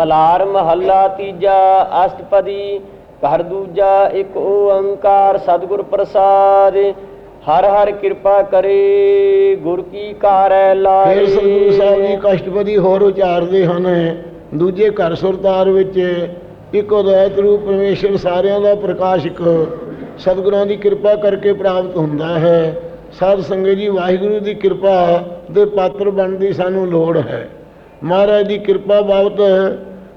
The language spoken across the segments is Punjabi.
ਮਲਾਰ ਮਹੱਲਾ ਤੀਜਾ ਅਸ਼ਟਪਦੀ, ਘਰ ਦੂਜਾ ਇੱਕ ਓੰਕਾਰ ਸਤਿਗੁਰ ਪ੍ਰਸਾਦ, ਹਰ ਹਰ ਕਿਰਪਾ ਕਰੇ, ਗੁਰ ਕੀ ਕਾਰੈ ਲਾਏ। ਫਿਰ ਸਤਿਗੁਰੂ ਸਾਹਿਬ ਜੀ ਕਸ਼ਟਪਦੀ ਹੋਰ ਉਚਾਰਦੇ ਹਨ। ਦੂਜੇ ਘਰ ਸੁਰਤਾਰ ਵਿੱਚ ਇੱਕ ਅਦੈਤ ਰੂਪ ਪਰਮੇਸ਼ਰ ਸਾਰਿਆਂ ਦਾ ਪ੍ਰਕਾਸ਼ਕ ਸਤਿਗੁਰਾਂ ਦੀ ਕਿਰਪਾ ਕਰਕੇ ਪ੍ਰਾਪਤ ਹੁੰਦਾ ਹੈ। ਸਾਧ ਸੰਗਤ ਜੀ, ਵਾਹਿਗੁਰੂ ਦੀ ਕਿਰਪਾ ਦੇ ਪਾਤਰ ਬਣਨ ਦੀ ਸਾਨੂੰ ਲੋੜ ਹੈ। ਮਹਾਰਾਜ ਦੀ ਕਿਰਪਾ ਬਾਬਤ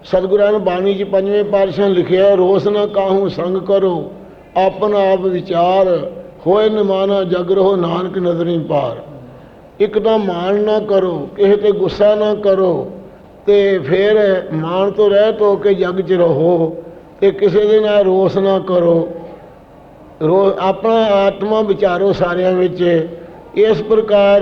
ਸਤਿਗੁਰਾਂ ਨੇ ਬਾਣੀ 'ਚ ਪੰਜਵੇਂ ਪਾਤਸ਼ਾਹ ਲਿਖਿਆ, ਰੋਸ ਨਾ ਕਾਹੂ ਸੰਗ ਕਰੋ, ਆਪਣਾ ਆਪ ਵਿਚਾਰ ਹੋਏ ਨਿਮਾਨਾ ਜਗ ਰਹੋ ਨਾਨਕ ਨਜ਼ਰੀ ਪਾਰ। ਇੱਕ ਤਾਂ ਮਾਣ ਨਾ ਕਰੋ, ਕਿਸੇ ਤੇ ਗੁੱਸਾ ਨਾ ਕਰੋ, ਤੇ ਫਿਰ ਮਾਣ ਤੋਂ ਰਹਿਤ ਹੋ ਕੇ ਜਗ 'ਚ ਰਹੋ, ਤੇ ਕਿਸੇ ਦੇ ਨਾਲ ਰੋਸ ਨਾ ਕਰੋ। ਰੋ, ਆਪਣਾ ਆਤਮਾ ਵਿਚਾਰੋ ਸਾਰਿਆਂ ਵਿੱਚ। ਇਸ ਪ੍ਰਕਾਰ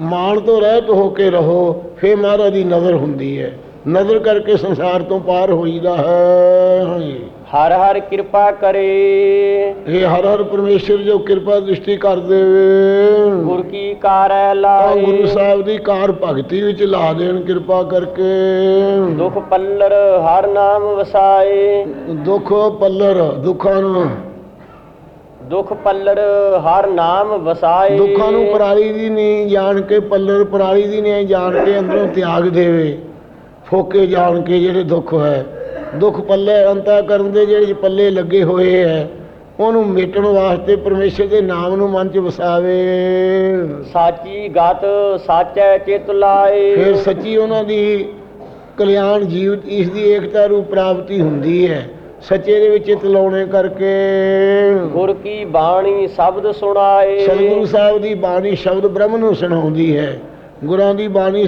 ਮਾਣ ਤੋਂ ਰਹਿਤ ਹੋ ਕੇ ਰਹੋ, ਫਿਰ ਮਹਾਰਾਜ ਦੀ ਨਜ਼ਰ ਹੁੰਦੀ ਹੈ। ਨਜ਼ਰ ਕਰਕੇ ਸੰਸਾਰ ਤੋਂ ਪਾਰ ਹੋਈਦਾ ਹੈ। ਹਰ ਹਰ ਕਿਰਪਾ ਕਰੇ। ਇਹ ਹਰ ਹਰ ਪਰਮੇਸ਼ਰ ਜੋ ਕਿਰਪਾ ਦ੍ਰਿਸ਼ਟੀ ਕਰ ਦੇਵੇ। ਗੁਰ ਕੀ ਕਾਰੈ ਲਾਏ ਗੁਰੂ ਸਾਹਿਬ ਦੀ ਕਾਰ ਭਗਤੀ ਵਿੱਚ ਲਾ ਦੇਣ ਕਿਰਪਾ ਕਰਕੇ। ਦੁਖ ਪੱਲਰ ਹਰ ਨਾਮ ਵਸਾਏ। ਦੁੱਖ ਪੱਲਰ ਦੁੱਖਾਂ ਨੂੰ। ਦੁਖ ਪੱਲਰ ਹਰ ਨਾਮ ਵਸਾਏ। ਦੁੱਖਾਂ ਨੂੰ ਪਰਾਲੀ ਦੀ ਨਹੀਂ ਜਾਣ ਕੇ ਪੱਲਰ ਪਰਾਲੀ ਦੀ ਨਹੀਂ ਜਾਣ ਕੇ ਅੰਦਰੋਂ ਤਿਆਗ ਦੇਵੇ। ਫੋਕੇ ਜਾਣ ਕੇ ਜਿਹੜੇ ਦੁੱਖ ਹੈ ਦੁੱਖ ਪੱਲੇ ਅੰਤਾ ਕਰਨ ਦੇ ਜਿਹੜੇ ਪੱਲੇ ਲੱਗੇ ਹੋਏ ਹੈ ਉਹਨੂੰ ਮਿਟਣ ਵਾਸਤੇ ਪਰਮੇਸ਼ਰ ਦੇ ਨਾਮ ਨੂੰ ਮਨ 'ਚ ਵਸਾਵੇ। ਸਾਚੀ ਗਤ ਸਾਚੈ ਚਿਤ ਲਾਏ। ਫਿਰ ਸੱਚੀ ਉਹਨਾਂ ਦੀ ਕਲਿਆਣ ਜੀਵਤ ਇਸ ਦੀ ਏਕਤਾ ਰੂਪ ਪ੍ਰਾਪਤੀ ਹੁੰਦੀ ਹੈ। ਸੱਚੇ ਦੇ ਵਿੱਚ ਤਲਾਉਣੇ ਕਰਕੇ। ਗੁਰ ਕੀ ਬਾਣੀ ਸ਼ਬਦ ਸੁਣਾਏ। ਸਤਿਗੁਰੂ ਸਾਹਿਬ ਦੀ ਬਾਣੀ ਸ਼ਬਦ ਬ੍ਰਹਮ ਨੂੰ ਸੁਣਾਉਂਦੀ ਹੈ। ਗੁਰਾਂ ਦੀ ਬਾਣੀ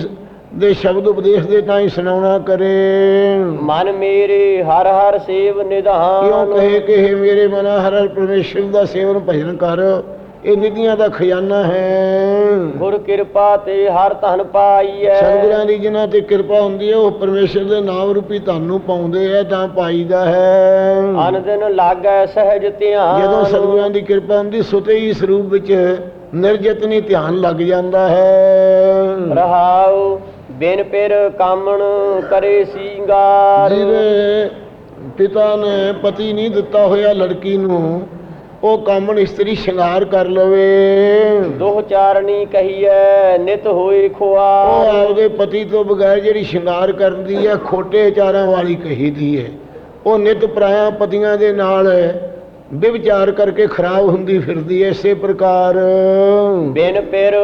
ਦੇ ਸ਼ਬਦ ਉਪਦੇਸ਼ ਦੇ ਤਾਂ ਹੀ ਸੁਣਾਉਣਾ ਕਰੇ। ਮਨ ਮੇਰੇ ਹਰ ਹਰ ਸੇਵ ਕਿਉਂ ਨਿਧਾਨ ਕਹੇ ਕਿ ਹੇ ਮੇਰੇ ਮਨਾ ਹਰ ਹਰ ਪਰਮੇਸ਼ਰ ਦਾ ਸੇਵਨ ਭਜਨ ਕਰ। ਇਹ ਨਿਧੀਆਂ ਦਾ ਖਜ਼ਾਨਾ ਹੈ। ਗੁਰ ਕਿਰਪਾ ਤੇ ਹਰ ਧਨ ਪਾਈਐ। ਸਤਿਗੁਰਾਂ ਦੀ ਜਿਨ੍ਹਾਂ ਤੇ ਕਿਰਪਾ ਹੁੰਦੀ ਹੈ ਉਹ ਪਰਮੇਸ਼ਰ ਦੇ ਨਾਮ ਰੂਪੀ ਧਨ ਨੂੰ ਪਾਉਂਦੇ ਹੈ ਤਾਂ ਪਾਈਦਾ ਹੈ। ਅਨ ਦਿਨ ਲਾਗੈ ਸਹਿਜ ਧਿਆਨ। ਜਦੋਂ ਸਤਿਗੁਰਾਂ ਦੀ ਕਿਰਪਾ ਹੁੰਦੀ ਸੁਤੇ ਹੀ ਸਰੂਪ ਵਿੱਚ ਨਿਰਜਤਨੀ ਧਿਆਨ ਲੱਗ ਜਾਂਦਾ ਹੈ। ਰਹਾਉ ਬਿਨ ਪਿਰ ਕਾਮਣ ਕਰੇ ਸਿੰਗਾਰ। ਜਿਹਦੇ ਪਿਤਾ ਨੇ ਪਤੀ ਨਹੀਂ ਦਿੱਤਾ ਹੋਇਆ ਲੜਕੀ ਨੂੰ ਉਹ ਕਾਮਣ ਇਸਤਰੀ ਸ਼ਿੰਗਾਰ ਕਰ ਲਵੇ। ਦੁਹ ਚਾਰਣੀ ਕਹੀਐ ਨਿਤ ਹੋਏ ਉਹ ਖੁਆਰ ਆਪਦੇ ਪਤੀ ਤੋਂ ਬਗੈਰ ਜਿਹੜੀ ਸ਼ਿੰਗਾਰ ਕਰਦੀ ਹੈ ਖੋਟੇ ਚਾਰਾਂ ਵਾਲੀ ਕਹੀਦੀ ਹੈ ਉਹ ਨਿਤ ਪਰਾਇਆ ਪਤੀਆਂ ਦੇ ਨਾਲ ਵਿਵਚਾਰ ਕਰਕੇ ਖਰਾਬ ਹੁੰਦੀ ਫਿਰਦੀ ਇਸੇ ਪ੍ਰਕਾਰ। ਬਿਨ ਪਿਰ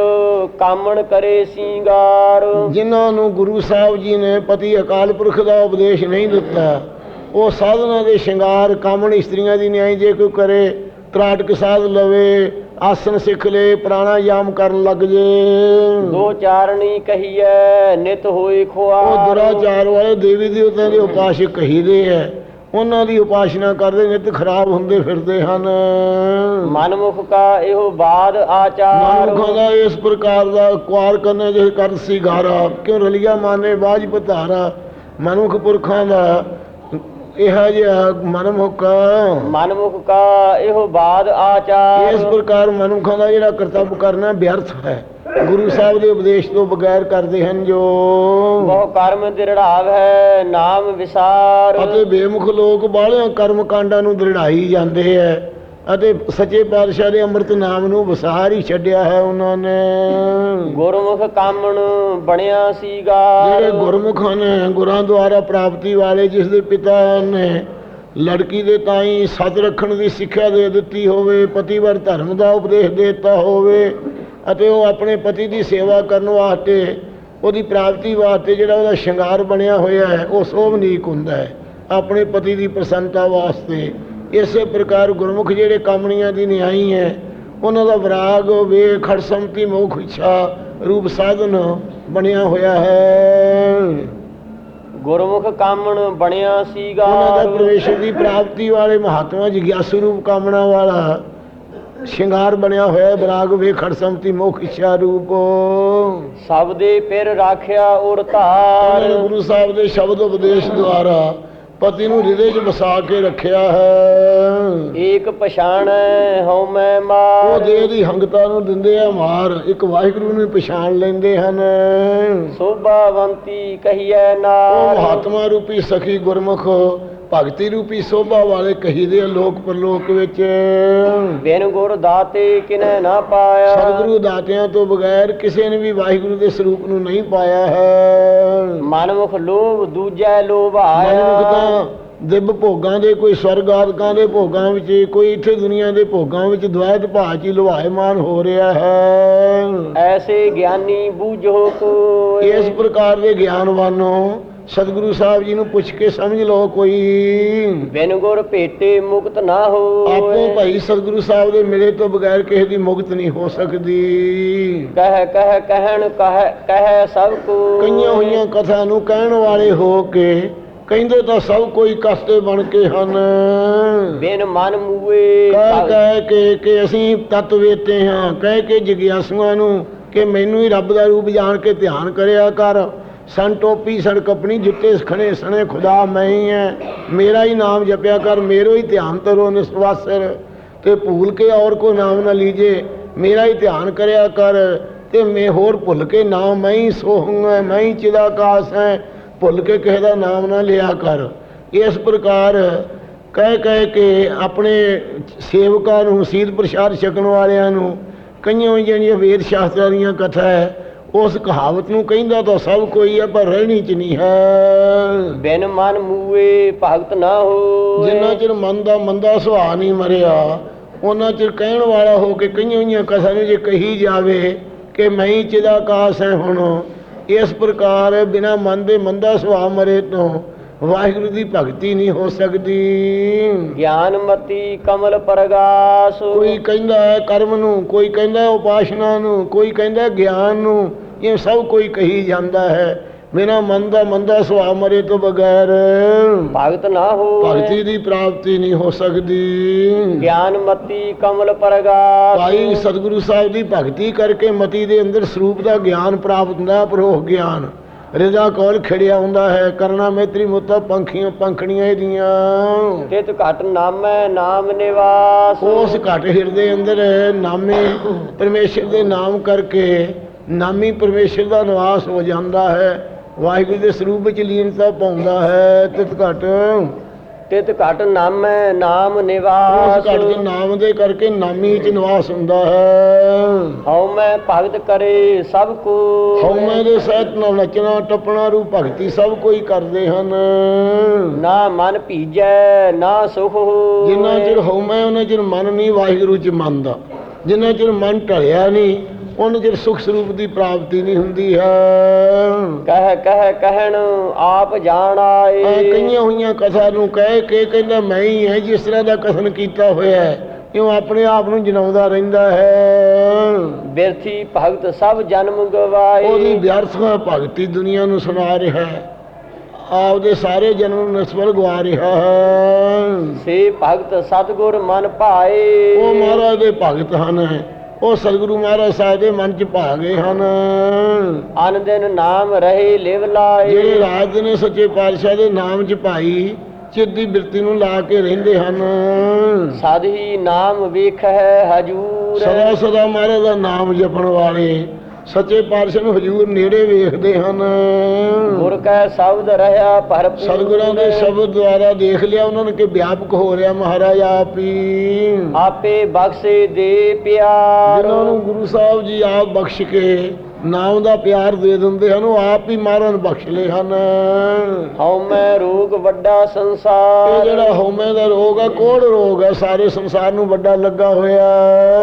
ਕਾਮਣ ਕਰੇ ਸਿੰਗਾਰ। ਜਿਨ੍ਹਾਂ ਨੂੰ ਗੁਰੂ ਸਾਹਿਬ ਜੀ ਨੇ ਪਤੀ ਅਕਾਲ ਪੁਰਖ ਦਾ ਉਪਦੇਸ਼ ਨਹੀਂ ਦਿੱਤਾ ਉਹ ਸਾਧਨਾ ਦੇ ਸ਼ਿੰਗਾਰ ਕਾਮਣ ਇਸਤਰੀਆਂ ਦੀ ਨਿਆਈ ਜੇ ਕੋਈ ਕਰੇ ਤਰਾਟਕ ਸਾਧ ਲਵੇ ਆਸਨ ਸਿੱਖ ਲੇ ਪ੍ਰਾਣਾਯਾਮ ਕਰਨ ਲੱਗ ਜੇ। ਦੋ ਚਾਰਣੀ ਕਹੀਐ ਨਿਤ ਹੋਏ ਉਹ ਖੁਆਰ ਦੁਰਾਚਾਰ ਵਾਲੇ ਦੇਵੀ ਦੇਵਤਿਆਂ ਦੇ ਉਪਾਸ਼ਕ ਕਹੀਦੇ ਹੈ ਉਹਨਾਂ ਦੀ ਉਪਾਸ਼ਨਾ ਕਰਦੇ ਨਿਤ ਖਰਾਬ ਹੁੰਦੇ ਫਿਰਦੇ ਹਨ। ਮਨਮੁਖ ਕਾ ਇਹੋ ਬਾਦ ਆਚਾਰ। ਮਨੁੱਖਾਂ ਦਾ ਇਸ ਪ੍ਰਕਾਰ ਦਾ ਕੁਆਰ ਕਰਨੇ ਜੇ ਕਰ ਸੀ ਗਾਰਾ ਕਿਉਂ ਰਲਿਆ ਮਾਨੇ ਬਾਜ ਪਧਾਰਾ? ਮਨੁੱਖ ਪੁਰਖਾਂ ਦਾ ਇਹ ਜਿਹਾ ਮਨਮੁਖ। ਮਨਮੁਖ ਕਾ ਇਹੋ ਬਾਦ ਆਚਾਰ। ਇਸ ਪ੍ਰਕਾਰ ਮਨੁੱਖਾਂ ਦਾ ਜਿਹੜਾ ਕਰਤੱਵ ਕਰਨਾ ਵਿਅਰਥ ਹੈ। ਗੁਰੂ ਸਾਹਿਬ ਦੇ ਉਪਦੇਸ਼ ਤੋਂ ਬਗੈਰ ਕਰਦੇ ਹਨ ਜੋ। ਬਹੁ ਕਰਮ ਦਿਰੜਾਵ ਹੈ ਨਾਮ ਵਿਸਾਰ। ਅਤੇ ਬੇਮੁਖ ਲੋਕ ਬਾਹਲਿਆਂ ਕਰਮ ਕਾਂਡਾਂ ਨੂੰ ਦ੍ਰਿੜਾਈ ਜਾਂਦੇ ਐ ਅਤੇ ਸੱਚੇ ਪਾਤਸ਼ਾਹ ਦੇ ਅੰਮ੍ਰਿਤ ਨਾਮ ਨੂੰ ਵਸਾਰ ਹੀ ਛੱਡਿਆ ਹੈ ਉਹਨਾਂ ਨੇ। ਗੁਰਮੁਖ ਕਾਮਣ ਬਣਿਆ ਸੀਗਾ। ਜਿਹੜੇ ਗੁਰਮੁਖ ਹਨ ਗੁਰਾਂ ਦੁਆਰਾ ਪ੍ਰਾਪਤੀ ਵਾਲੇ ਜਿਸ ਦੇ ਪਿਤਾ ਨੇ ਲੜਕੀ ਦੇ ਤਾਈ ਸਤ ਰੱਖਣ ਦੀ ਸਿੱਖਿਆ ਦੇ ਦਿੱਤੀ ਹੋਵੇ, ਪਤੀਵਰ ਧਰਮ ਦਾ ਉਪਦੇਸ਼ ਦੇ ਦਿੱਤਾ ਹੋਵੇ ਅਤੇ ਉਹ ਆਪਣੇ ਪਤੀ ਦੀ ਸੇਵਾ ਕਰਨ ਵਾਸਤੇ, ਉਹਦੀ ਪ੍ਰਾਪਤੀ ਵਾਸਤੇ ਜਿਹੜਾ ਉਹਦਾ ਸ਼ਿੰਗਾਰ ਬਣਿਆ ਹੋਇਆ ਹੈ, ਉਹ ਸੋਭਨੀਕ ਹੁੰਦਾ ਹੈ। ਆਪਣੇ ਪਤੀ ਦੀ ਪ੍ਰਸੰਨਤਾ ਵਾਸਤੇ ਇਸੇ ਪ੍ਰਕਾਰ ਗੁਰਮੁਖ ਜਿਹੜੇ ਕਾਮਣੀਆਂ ਦੀ ਨਿਆਈ ਹੈ, ਉਹਨਾਂ ਦਾ ਵਿਰਾਗ ਵੇ ਖੜਸਮਤੀ ਮੋਖ, ਇੱਛਾ, ਰੂਪ ਸਾਧਨ ਬਣਿਆ ਹੋਇਆ ਹੈ। ਗੁਰਮੁਖ ਕਾਮਣ ਬਣਿਆ ਸੀਗਾ। ਉਹਨਾਂ ਦਾ ਪ੍ਰਵੇਸ਼ਰ ਦੀ ਪ੍ਰਾਪਤੀ ਵਾਲੇ ਮਹਾਤਮਾ ਜਿਗਿਆਸੂ ਰੂਪ ਕਾਮਣਾ ਵਾਲਾ ਸ਼ਿੰਗਾਰ ਬਣਿਆ ਹੋਇਆ ਹੈ, ਵਿਰਾਗ ਵੇ ਖੜਸਮਤੀ ਮੋਖ ਇੱਛਾ ਰੂਪ। ਸਭ ਦੇ ਪਿਰ ਰਾਖਿਆ ਨੇ ਧਾਰ। ਗੁਰੂ ਸਾਹਿਬ ਦੇ ਸ਼ਬਦ ਉਪਦੇਸ਼ ਦੁਆਰਾ ਪਤੀ ਨੂੰ ਹਿਰਦੇ 'ਚ ਵਸਾ ਕੇ ਰੱਖਿਆ ਹੈ। ਏਕ ਪਛਾਣੈ ਹਉ ਮੈਂ ਉਹ ਮਾਰ ਦੇਹ ਦੀ ਹੰਗਤਾ ਨੂੰ ਦਿੰਦੇ ਆ ਮਾਰ। ਇੱਕ ਵਾਹਿਗੁਰੂ ਨੂੰ ਪਛਾਣ ਲੈਂਦੇ ਹਨ। ਸੋਭਾਵੰਤੀ ਕਹੀਐ ਉਹ ਨਾਰ ਮਹਾਤਮਾ ਰੂਪੀ ਸਖੀ ਗੁਰਮੁਖ ਭਗਤੀ ਰੂਪੀ ਸੋਭਾ ਵਾਲੇ ਕਹੀਦੇ ਲੋਕ ਪਰਲੋਕ ਵਿੱਚ। ਬਿਨ ਗੁਰ ਦਾਤੇ ਕਿਨੈ ਨਾ ਪਾਇਆ। ਸਤਿਗੁਰੂ ਦਾਤਿਆਂ ਤੋਂ ਬਗੈਰ ਕਿਸੇ ਨੇ ਵੀ ਵਾਹਿਗੁਰੂ ਦੇ ਸਰੂਪ ਨੂੰ ਨਹੀਂ ਪਾਇਆ ਹੈ। ਮਨਮੁਖ ਲੋਭ ਦੂਜੈ ਲੋਭ ਮਨੁੱਖ ਆਇਆ ਤਾਂ ਦਿਵ ਭੋਗਾਂ ਦੇ ਕੋਈ ਸਵਰਗ ਆਦਿਕਾਂ ਦੇ ਭੋਗਾਂ ਵਿੱਚ ਕੋਈ ਇੱਥੇ ਦੁਨੀਆ ਦੇ ਭੋਗਾਂ ਵਿੱਚ ਦਵਾਇਤ ਭਾਚ ਹੀ ਲੁਹਾਇਮਾਨ ਹੋ ਰਿਹਾ ਹੈ। ਐਸੇ ਗਿਆਨੀ ਬੂਝੋ ਕੋਈ ਇਸ ਪ੍ਰਕਾਰ ਦੇ ਗਿਆਨਵਾਨੋਂ ਸਤਿਗੁਰੂ ਸਾਹਿਬ ਜੀ ਨੂੰ ਪੁੱਛ ਕੇ ਸਮਝ ਲਓ ਕੋਈ। ਬਿਨ ਗੁਰ ਭੇਟੇ ਮੁਕਤ ਨਾ ਆਪੋ ਹੋਏ ਭਾਈ ਸਤਿਗੁਰੂ ਸਾਹਿਬ ਦੇ ਮਿਲੇ ਤੋਂ ਬਗੈਰ ਕਿਸੇ ਦੀ ਮੁਕਤ ਨਹੀਂ ਹੋ ਸਕਦੀ। ਕਹਿ ਕਹਿ ਕਹਿਣ ਕਹਿ ਕਹਿ ਸਭ ਕੋ। ਕਈਆਂ ਹੋਈਆਂ ਕਥਾ ਨੂੰ ਕਹਿਣ ਵਾਲੇ ਹੋ ਕੇ ਕਹਿੰਦੇ ਤਾਂ ਸਭ ਕੋਈ ਕਸਤੇ ਬਣ ਕੇ ਹਨ। ਬਿਨ ਮਨ ਮੂਏ ਕਹਿ ਕਹਿ ਕੇ ਕਿ ਅਸੀਂ ਤਤ ਵੇਤੇ ਹਾਂ। ਕਹਿ ਕੇ ਜਿਗਿਆਸੂਆਂ ਨੂੰ ਕਿ ਮੈਨੂੰ ਹੀ ਰੱਬ ਦਾ ਰੂਪ ਜਾਣ ਕੇ ਧਿਆਨ ਕਰਿਆ ਕਰ। ਸਨ ਟੋਪੀ ਸਣ ਕਪਣੀ ਜੁੱਤੇ ਖਣੇ ਸਣੇ ਖੁਦਾ ਮੈਂ ਹੀ ਹੈ ਮੇਰਾ ਹੀ ਨਾਮ ਜਪਿਆ ਕਰ, ਮੇਰੋ ਹੀ ਧਿਆਨ ਤਰੋ ਨਿਸਵਾਸਰ। ਤੇ ਭੂਲ ਕੇ ਔਰ ਕੋ ਨਾਮ ਨਾ ਲੀਜੇ, ਮੇਰਾ ਹੀ ਧਿਆਨ ਕਰਿਆ ਕਰ। ਤੇ ਮੈਂ ਹੋਰ ਭੁੱਲ ਕੇ ਨਾਮ ਮੈਂ ਹੀ ਸੋਹੂੰਗਾ ਮੈਂ ਹੀ ਚਿਦਾਕਾਸ ਹੈ ਭੁੱਲ ਕੇ ਕਿਸੇ ਦਾ ਨਾਮ ਨਾ ਲਿਆ ਕਰ। ਇਸ ਪ੍ਰਕਾਰ ਕਹਿ ਕਹਿ ਕੇ ਆਪਣੇ ਸੇਵਕਾਂ ਨੂੰ, ਸੀਤ ਪ੍ਰਸ਼ਾਦ ਛਕਣ ਵਾਲਿਆਂ ਨੂੰ ਕਈਆਂ ਜਿਹੜੀਆਂ ਵੇਦ ਸ਼ਾਸਤਰਾਂ ਦੀਆਂ ਕਥਾ ਹੈ ਉਸ ਕਹਾਵਤ ਨੂੰ ਕਹਿੰਦਾ ਤਾਂ ਸਭ ਕੋਈ ਹੈ ਪਰ ਰਹਿਣੀ ਚ ਨਹੀਂ ਹੈ। ਬਿਨ ਮਨ ਮੂਏ ਭਗਤ ਨਾ ਹੋਏ। ਜਿੰਨਾ ਚਿਰ ਮਨ ਦਾ ਮੰਦਾ ਸੁਭਾਅ ਨਹੀਂ ਮਰਿਆ ਉਹਨਾਂ ਚਿਰ ਕਹਿਣ ਵਾਲਾ ਹੋ ਕੇ ਕਈਆਂ ਹੋਈਆਂ ਕਥਾ ਨੂੰ ਜੇ ਕਹੀ ਜਾਵੇ ਕਿ ਮੈਂ ਹੀ ਚਿਦਾਕਾਸ ਹੈ ਹੁਣ। ਇਸ ਪ੍ਰਕਾਰ ਬਿਨਾ ਮਨ ਦੇ ਮੰਦਾ ਸੁਭਾਅ ਮਰੇ ਤੋਂ ਵਾਹਿਗੁਰੂ ਦੀ ਭਗਤੀ ਨਹੀਂ ਹੋ ਸਕਦੀ। ਗਿਆਨ ਮਤੀ ਕਮਲ ਪ੍ਰਗਾਸ। ਕੋਈ ਕਹਿੰਦਾ ਹੈ ਕਰਮ ਨੂੰ ਕੋਈ ਕਹਿੰਦਾ ਹੈ ਉਪਾਸ਼ਨਾ ਨੂੰ ਕੋਈ ਕਹਿੰਦਾ ਹੈ ਗਿਆਨ ਨੂੰ ਇਹ ਸਭ ਕੋਈ ਕਹੀ ਜਾਂਦਾ ਹੈ। ਬਿਨਾ ਮਨ ਦਾ ਮੰਦਾ ਸੁਭਾਅ ਮਰੇ ਤੋਂ ਬਗੈਰ। ਭਗਤ ਨਾ ਹੋਏ ਭਗਤੀ ਦੀ ਪ੍ਰਾਪਤੀ ਨਹੀਂ ਹੋ ਸਕਦੀ। ਗਿਆਨ ਮਤੀ ਕਮਲ ਪ੍ਰਗਾਸ ਭਾਈ ਸਤਿਗੁਰੂ ਸਾਹਿਬ ਦੀ ਭਗਤੀ ਕਰਕੇ ਮਤੀ ਦੇ ਅੰਦਰ ਸਰੂਪ ਦਾ ਗਿਆਨ ਪ੍ਰਾਪਤ ਹੁੰਦਾ ਪ੍ਰੋਹ ਗਿਆਨ। ਰਿਦਾ ਕੋਲ ਖੜਿਆ ਹੁੰਦਾ ਹੈ ਕਰਨਾ ਮੇਤਰੀ ਮੁੱਤਾ ਪੰਖੀਆਂ ਪੰਖੜੀਆਂ ਇਹਦੀਆਂ। ਤਿਤ ਘਟ ਨਾਮੈ ਨਾਮ ਨਿਵਾਸ। ਉਸ ਘਟ ਹਿਰਦੇ ਅੰਦਰ ਨਾਮੇ ਪਰਮੇਸ਼ਰ ਦੇ ਨਾਮ ਕਰਕੇ ਨਾਮੀ ਪਰਮੇਸ਼ਰ ਦਾ ਨਿਵਾਸ ਹੋ ਜਾਂਦਾ ਹੈ। ਵਾਹਿਗੁਰੂ ਦੇ ਸਰੂਪ ਵਿੱਚ ਲੀਨਤਾ ਪਾਉਂਦਾ ਹੈ। ਤਿਤ ਘਟ। ਤਿਤ ਘਟ ਨਾਮੈ ਨਾਮ ਨਿਵਾਸ। ਘਟ ਦੇ ਨਾਮ ਦੇ ਕਰਕੇ ਨਾਮੀ ਵਿੱਚ ਨਿਵਾਸ ਹੁੰਦਾ ਹੈ। ਹਉ ਮੈਂ ਭਗਤ ਕਰੇ ਸਭ ਕੋ। ਹਉਮੈ ਦੇ ਸਹਿਤ ਨਾਲ ਨੱਚਣਾ ਟੱਪਣਾ ਰੂ ਭਗਤੀ ਸਭ ਕੋਈ ਕਰਦੇ ਹਨ। ਨਾ ਮਨ ਭੀਜੈ ਨਾ ਸੁਖ ਹੋਏ ਜਿੰਨਾ ਚਿਰ ਹਉਮੈ ਉਹਨਾਂ ਚਿਰ ਮਨ ਨਹੀਂ ਵਾਹਿਗੁਰੂ ਚ ਮੰਨਦਾ। ਜਿੰਨਾ ਚਿਰ ਮਨ ਢਲਿਆ ਨਹੀਂ ਉਹਨਾਂ ਚਿਰ ਸੁਖ ਸਰੂਪ ਦੀ ਪ੍ਰਾਪਤੀ ਨਹੀਂ ਹੁੰਦੀ ਹੈ। ਕਹਿ ਕਹਿ ਕਹਿਣ ਆਪ ਜਾਣ ਆਏ। ਕਈਆਂ ਹੋਈਆਂ ਕਥਾ ਨੂੰ ਕਹਿ ਕੇ ਕਹਿੰਦਾ ਮੈਂ ਹੀ ਹੈ ਜਿਸ ਤਰ੍ਹਾਂ ਦਾ ਕਥਨ ਕੀਤਾ ਹੋਇਆ ਹੈ। ਕਿਉਂ ਆਪਣੇ ਆਪ ਨੂੰ ਜਨਾਉਂਦਾ ਰਹਿੰਦਾ ਹੈ। ਬਿਰਥੀ ਭਗਤ ਸਭ ਜਨਮ ਗਵਾਏ। ਉਹਦੀ ਵਿਅਰਥਾ ਭਗਤੀ ਦੁਨੀਆ ਨੂੰ ਸੁਣਾ ਰਿਹਾ ਹੈ। ਆਪਦੇ ਸਾਰੇ ਜਨਮ ਨੂੰ ਨਸਵਰ ਗਵਾ ਰਿਹਾ ਹੈ। ਸੇ ਭਗਤ ਸਤਗੁਰ ਮਨ ਭਾਏ। ਉਹ ਮਹਾਰਾਜ ਦੇ ਭਗਤ ਹਨ। ਉਹ ਸਤਿਗੁਰੂ ਮਹਾਰਾਜ ਸਾਹਿਬ ਦੇ ਮਨ ਚ ਭਾ ਗਏ ਹਨ। ਅਨ ਦਿਨ ਨਾਮ ਰਹੇ ਲਿਵ ਲਾਏ। ਜਿਹੜੇ ਰਾਜ ਨੇ ਸੱਚੇ ਪਾਤਸ਼ਾਹ ਦੇ ਨਾਮ ਚ ਭਾਈ ਚਿੱਤ ਦੀ ਬਿਰਤੀ ਨੂੰ ਲਾ ਕੇ ਰਹਿੰਦੇ ਹਨ। ਹੀ ਨਾਮ ਵੇਖ ਹੈ ਹਜੂਰ। ਸਦਾ ਸਦਾ ਮਹਾਰਾਜ ਦਾ ਨਾਮ ਜਪਣ ਵਾਲੇ ਸੱਚੇ ਪਾਤਸ਼ਾਹ ਨੂੰ ਹਜੂਰ ਨੇੜੇ ਵੇਖਦੇ ਹਨ। ਗੁਰ ਕੈ ਸ਼ਬਦ ਰਹਾ ਭਰਪੂਰ ਸਤਿਗੁਰਾਂ ਦੇ ਸ਼ਬਦ ਦੁਆਰਾ ਦੇਖ ਲਿਆ ਉਹਨਾਂ ਨੇ ਕਿ ਵਿਆਪਕ ਹੋ ਰਿਹਾ ਮਹਾਰਾਜ ਆਪ। ਹੀ ਆਪੇ ਬਖਸ਼ੇ ਦੇ ਪਿਆਰ। ਜਿਨ੍ਹਾਂ ਨੂੰ ਗੁਰੂ ਸਾਹਿਬ ਜੀ ਆਪ ਬਖਸ਼ ਕੇ ਨਾਮ ਦਾ ਪਿਆਰ ਦੇ ਦਿੰਦੇ ਹਨ ਉਹ ਆਪ ਹੀ ਮਹਾਰਾਜ ਬਖਸ਼ ਲਏ ਹਨ। ਹਉ ਮੈਂ ਰੋਗ ਵੱਡਾ ਇਹ ਸੰਸਾਰ ਜਿਹੜਾ ਹਉਮੈ ਦਾ ਰੋਗ ਹੈ ਕੋੜ ਰੋਗ ਹੈ ਸਾਰੇ ਸੰਸਾਰ ਨੂੰ ਵੱਡਾ ਲੱਗਾ ਹੋਇਆ।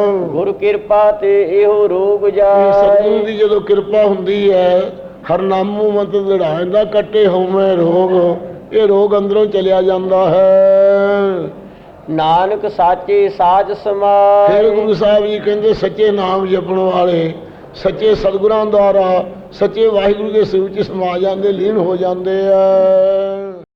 ਗੁਰ ਕਿਰਪਾ ਤੇ ਇਹੋ ਰੋਗ ਇਹ ਸਤਿਗੁਰੂ ਜਾਏ। ਦੀ ਜਦੋਂ ਕਿਰਪਾ ਹੁੰਦੀ ਹੈ ਹਰ ਨਾਮੂ ਮਤ ਲੜਾਉਂਦਾ ਕੱਟੇ ਹਉਮੈ ਰੋਗ ਇਹ ਰੋਗ ਅੰਦਰੋਂ ਚਲਿਆ ਜਾਂਦਾ ਹੈ। ਨਾਨਕ ਸਾਚੇ ਸਾਜ ਫਿਰ ਸਮਾਏ ਗੁਰੂ ਸਾਹਿਬ ਜੀ ਕਹਿੰਦੇ ਸੱਚੇ ਨਾਮ ਜਪਣ ਵਾਲੇ ਸੱਚੇ ਸਤਿਗੁਰਾਂ ਦੁਆਰਾ ਸੱਚੇ ਵਾਹਿਗੁਰੂ ਦੇ ਸਰੂਪ ਚ ਸਮਾ ਜਾਂਦੇ ਲੀਨ ਹੋ ਜਾਂਦੇ ਆ।